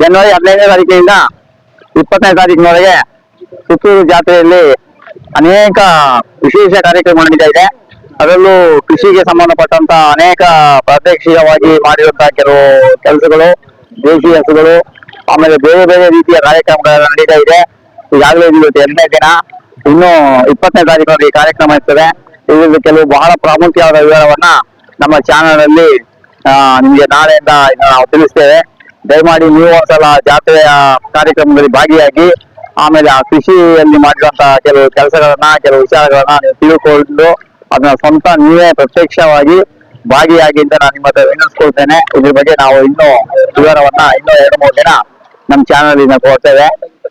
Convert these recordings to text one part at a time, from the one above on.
ಜನವರಿ ಹದಿನೈದನೇ ತಾರೀಕಿನಿಂದ ಇಪ್ಪತ್ತನೇ ತಾರೀಕಿನವರೆಗೆ ಸುತ್ತೂರು ಜಾತ್ರೆಯಲ್ಲಿ ಅನೇಕ ವಿಶೇಷ ಕಾರ್ಯಕ್ರಮ ನಡೀತಾ ಇದೆ. ಅದರಲ್ಲೂ ಕೃಷಿಗೆ ಸಂಬಂಧಪಟ್ಟಂತ ಅನೇಕ ಪ್ರಾತ್ಯಕ್ಷಿಕವಾಗಿ ಮಾಡಿರುವಂತಹ ಕೆಲವು ಕೆಲಸಗಳು ದೇಶಿ ಹಸುಗಳು, ಆಮೇಲೆ ಬೇರೆ ಬೇರೆ ರೀತಿಯ ಕಾರ್ಯಕ್ರಮಗಳು ನಡೀತಾ ಇದೆ. ಈಗಾಗಲೇ ಇವತ್ತು ಎರಡನೇ ದಿನ, ಇನ್ನು ಇಪ್ಪತ್ತನೇ ತಾರೀಕು ಈ ಕಾರ್ಯಕ್ರಮ ಇರ್ತದೆ. ಇದರಲ್ಲಿ ಕೆಲವು ಬಹಳ ಪ್ರಾಮುಖ್ಯವಾದ ವಿವರವನ್ನ ನಮ್ಮ ಚಾನಲ್ ಅಲ್ಲಿ ನಿಮ್ಗೆ ನಾಳೆಯಿಂದ ನಾವು ತಿಳಿಸ್ತೇವೆ. ದಯಮಾಡಿ ನೀವು ಒಂದ್ಸಲ ಜಾತ್ರೆಯ ಕಾರ್ಯಕ್ರಮದಲ್ಲಿ ಭಾಗಿಯಾಗಿ ಆಮೇಲೆ ಆ ಕೃಷಿಯಲ್ಲಿ ಮಾಡಿರುವಂತಹ ಕೆಲವು ಕೆಲಸಗಳನ್ನ, ಕೆಲವು ವಿಚಾರಗಳನ್ನ ನೀವು ತಿಳ್ಕೊಂಡು ಅದನ್ನ ಸ್ವಂತ ನೀವೇ ಪ್ರತ್ಯಕ್ಷವಾಗಿ ಭಾಗಿಯಾಗಿ ಅಂತ ನಾನು ನಿಮ್ಮ ಹತ್ರ ವಿನಂತಿಸ್ಕೊಳ್ತೇನೆ. ಇದ್ರ ಬಗ್ಗೆ ನಾವು ಇನ್ನೂ ವಿವರವನ್ನ ಇನ್ನೂ ಎರಡು, ಮೂರು ದಿನ ನಮ್ಮ ಚಾನಲ್ ಇಂದ ಕೊಡ್ತೇವೆ.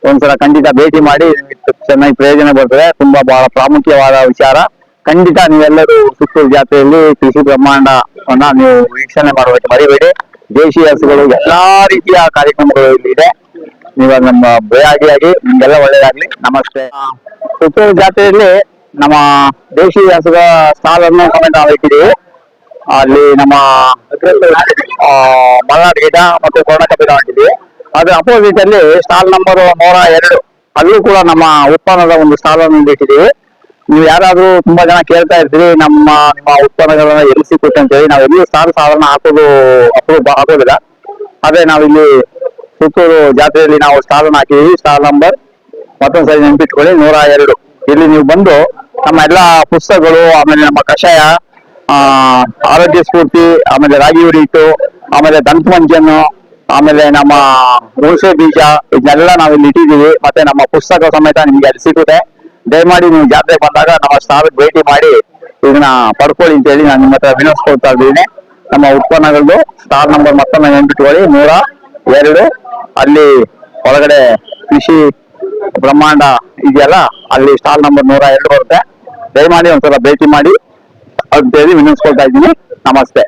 ಒಂದ್ಸಲ ಖಂಡಿತ ಭೇಟಿ ಮಾಡಿ, ಚೆನ್ನಾಗಿ ಪ್ರಯೋಜನ ಬರ್ತದೆ. ತುಂಬಾ ಬಹಳ ಪ್ರಾಮುಖ್ಯವಾದ ವಿಚಾರ. ಖಂಡಿತ ನೀವೆಲ್ಲರೂ ಸುತ್ತೂರು ಜಾತ್ರೆಯಲ್ಲಿ ಕೃಷಿ ಬ್ರಹ್ಮಾಂಡವನ್ನ ನೀವು ವೀಕ್ಷಣೆ ಮಾಡಬೇಕು. ಮರಿಬೇಡಿ. ದೇಶಿ ಹಸುಗಳು ಎಲ್ಲಾ ರೀತಿಯ ಕಾರ್ಯಕ್ರಮಗಳು ಇಲ್ಲಿ ಇದೆ. ನೀವು ನಮ್ಮ ಭಾಗಿಯಾಗಿ ನಿಮ್ಗೆಲ್ಲ ಒಳ್ಳೇದಾಗ್ಲಿ. ನಮಸ್ತೆ. ಹುಟ್ಟೂರು ಜಾತ್ರೆಯಲ್ಲಿ ನಮ್ಮ ದೇಶಿ ಹಸುಗಳ ಸ್ಟಾಲ್ ಅನ್ನು ಇಟ್ಟಿದ್ದೀವಿ ಅಲ್ಲಿ ನಮ್ಮ ಮಲ್ನಾಡ್ ಗಿಡ ಮತ್ತು ಕೊರ್ಣಕಪಿಲ ಹಾಕಿದ್ವಿ ಅದ್ರ ಅಪೋಸಿಟ್ ಅಲ್ಲಿ ಸ್ಟಾಲ್ ನಂಬರ್ ನೂರ ಎರಡು. ಅಲ್ಲೂ ಕೂಡ ನಮ್ಮ ಉತ್ಪನ್ನದ ಒಂದು ಸ್ಟಾಲ್ ಅನ್ನು ಇಟ್ಟಿದ್ದೀವಿ. ನೀವು ಯಾರಾದ್ರೂ ತುಂಬಾ ಜನ ಕೇಳ್ತಾ ಇರ್ತೀರಿ, ನಮ್ಮ, ನಿಮ್ಮ ಉತ್ಪನ್ನಗಳನ್ನ ಎಲ್ಲಿ ಸಿಕ್ಕುತ್ತೆ ಅಂತ ಹೇಳಿ ನಾವು ಎಲ್ಲಿ ಸಾಲ ಸಾಲನ ಹಾಕೋದು ಅಪ್ರೂಪ ಹಾಕೋದಿಲ್ಲ. ಅದೇ ನಾವಿಲ್ಲಿ ಸುತ್ತೂರು ಜಾತ್ರೆಯಲ್ಲಿ ನಾವು ಸ್ಟಾಲ್ ಹಾಕಿದೀವಿ ಸ್ಟಾಲ್ ನಂಬರ್ ಮತ್ತೊಂದ್ಸರಿ ನೆನ್ಪಿಟ್ಕೊಳ್ಳಿ, ನೂರ ಎರಡು. ಇಲ್ಲಿ ನೀವು ಬಂದು ನಮ್ಮ ಎಲ್ಲಾ ಪುಸ್ತಕಗಳು, ಆಮೇಲೆ ನಮ್ಮ ಕಷಾಯ ಆರೋಗ್ಯ ಸ್ಫೂರ್ತಿ, ಆಮೇಲೆ ರಾಗಿ ಉರಿಟು ಆಮೇಲೆ ದಂತ ಮಂಜನ್ನು, ಆಮೇಲೆ ನಮ್ಮ ಹುಣಸೆ ಬೀಜ, ಇದನ್ನೆಲ್ಲ ನಾವಿಲ್ಲಿ ಇಟ್ಟಿದ್ದೀವಿ. ಮತ್ತೆ ನಮ್ಮ ಪುಸ್ತಕ ಸಮೇತ ನಿಮ್ಗೆ ಅಲ್ಲಿ ಸಿಗುತ್ತೆ. ದಯಮಾಡಿ ನೀವು ಜಾತ್ರೆ ಬಂದಾಗ ನಮ್ಮ ಸ್ಟಾಲ್ ಭೇಟಿ ಮಾಡಿ ಇದನ್ನ ಪಡ್ಕೊಳ್ಳಿ ಅಂತ ಹೇಳಿ ನಾನು ನಿಮ್ಮ ಹತ್ರ ವಿನಂತಿಸ್ಕೊಳ್ತಾ ಇದ್ದೀನಿ. ನಮ್ಮ ಉತ್ಪನ್ನಗಳದ್ದು ಸ್ಟಾಲ್ ನಂಬರ್ ಮತ್ತೊಮ್ಮೆ ನೆನ್ಪಿಟ್ಕೊಳ್ಳಿ. ನೂರ ಎರಡು. ಅಲ್ಲಿ ಒಳಗಡೆ ಕೃಷಿ ಬ್ರಹ್ಮಾಂಡ ಇದೆಯಲ್ಲ, ಅಲ್ಲಿ ಸ್ಟಾಲ್ ನಂಬರ್ ನೂರ ಎರಡು ಬರುತ್ತೆ. ದಯಮಾಡಿ ಒಂದ್ಸಲ ಭೇಟಿ ಮಾಡಿ ಅಂತೇಳಿ ವಿನಂತಿಸ್ಕೊಳ್ತಾ ಇದ್ದೀನಿ. ನಮಸ್ತೆ.